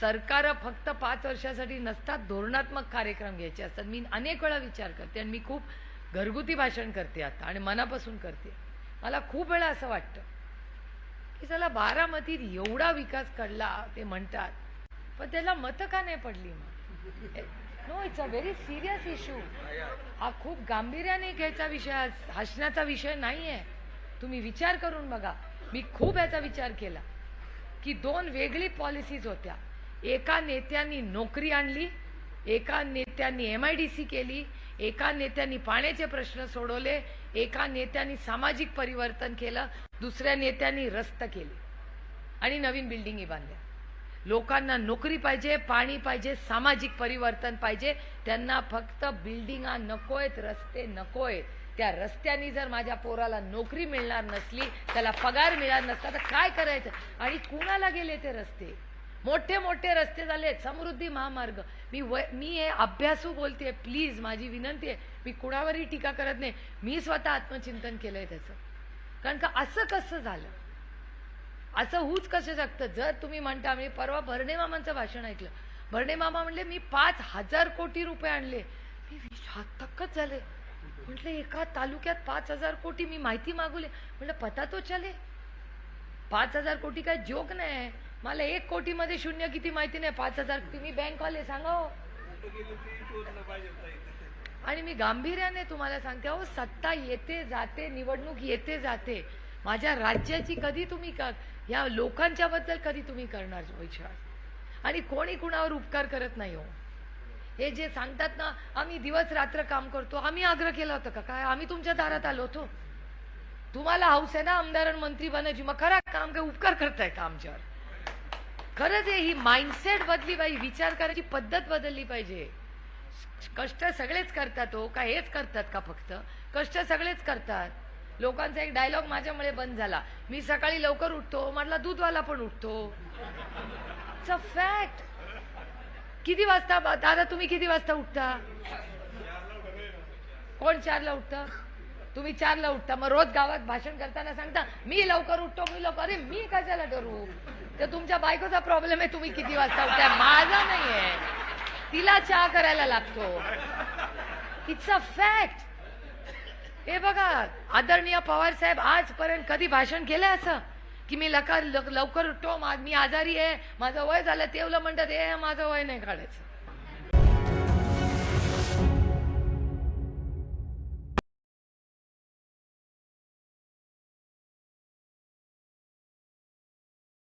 सरकार फक्त पाच वर्षासाठी नसतात धोरणात्मक कार्यक्रम घ्यायचे असतात. मी अनेक वेळा विचार करते आणि मी खूप घरगुती भाषण करते आता आणि मनापासून करते. मला खूप वेळा असं वाटतं की चला बारामतीत एवढा विकास घडला ते म्हणतात पण त्याला मतं का नाही पडली मग? No it's a very serious issue हा खूप गांभीर्याने घ्यायचा विषय हसण्याचा विषय नाही आहे तुम्ही विचार करून बघा. मी खूप याचा विचार केला की दोन वेगळी पॉलिसीज होत्या. एका नेत्यांनी नोकरी आणली एका नेत्यांनी एम आय डी सी केली एका नेत्यांनी पाण्याचे प्रश्न सोडवले एका नेत्यांनी सामाजिक परिवर्तन केलं दुसऱ्या नेत्यांनी रस्त केले आणि नवीन बिल्डिंगी बांधल्या. लोकांना नोकरी पाहिजे पाणी पाहिजे सामाजिक परिवर्तन पाहिजे त्यांना फक्त बिल्डिंगा नकोयत रस्ते नकोयत. त्या रस्त्यानी जर माझ्या पोराला नोकरी मिळणार नसली त्याला पगार मिळणार नसता तर काय करायचं? आणि कुणाला गेले ते रस्ते? मोठे मोठे रस्ते झाले समृद्धी महामार्ग. मी व मी हे अभ्यासू बोलते प्लीज माझी विनंती आहे मी कुणावरही टीका करत नाही. मी स्वतः आत्मचिंतन केलं आहे त्याचं. कारण का असं कसं झालं? असं होऊच कसं शकतं जर तुम्ही म्हणता मी परवा भरणे मामांचं भाषण ऐकलं. भरणे मामा म्हणले मी पाच हजार कोटी रुपये आणले. मी थक्कच झाले म्हटलं एका तालुक्यात पाच हजार कोटी मी माहिती मागवली. म्हटलं पता तो चले. पाच हजार कोटी काय जोक नाही. मला एक कोटी मध्ये शून्य किती माहिती नाही पाच हजार तुम्ही बँकवाले सांगा हो. आणि मी गांभीर्याने तुम्हाला सांगते अहो सत्ता येते जाते निवडणूक येते जाते. माझ्या राज्याची कधी तुम्ही कर या लोकांच्या बद्दल कधी तुम्ही करणार विचार? आणि कोणी कुणावर उपकार करत नाही हो. हे जे सांगतात ना आम्ही दिवस रात्र काम करतो. आम्ही आग्रह केला होता का? काय? आम्ही तुमच्या दारात आलो होतो. तुम्हाला हौस आहे ना आमदार आणि मंत्री बनायची मग खरा काम काय? उपकार करताय का आमच्यावर? खरंच आहे ही माइंडसेट बदली पाहिजे विचार करायची पद्धत बदलली पाहिजे. कष्ट सगळेच करतात हो का हेच करतात का फक्त? कष्ट सगळेच करतात. लोकांचा एक डायलॉग माझ्यामुळे बंद झाला. मी सकाळी लवकर उठतो म्हटला दूधवाला पण उठतो. इट्स अ फॅक्ट किती वाजता दादा तुम्ही किती वाजता उठता? कोण चारला उठतं? तुम्ही चारला उठता मग रोज गावात भाषण करताना सांगता मी लवकर उठतो मी लवकर. अरे मी कशाला करू तर तुमच्या बायकोचा प्रॉब्लेम आहे तुम्ही किती वाजता उठताय? माझा नाहीये. तिला चहा करायला लागतो. इट्स अ फॅक्ट हे बघा आदरणीय पवार साहेब आजपर्यंत कधी भाषण केलंय असं? की मी लकार लवकर उठतो मी आजारी आहे माझं वय झालं तेवलं म्हणतात हे माझं वय नाही काढायचं.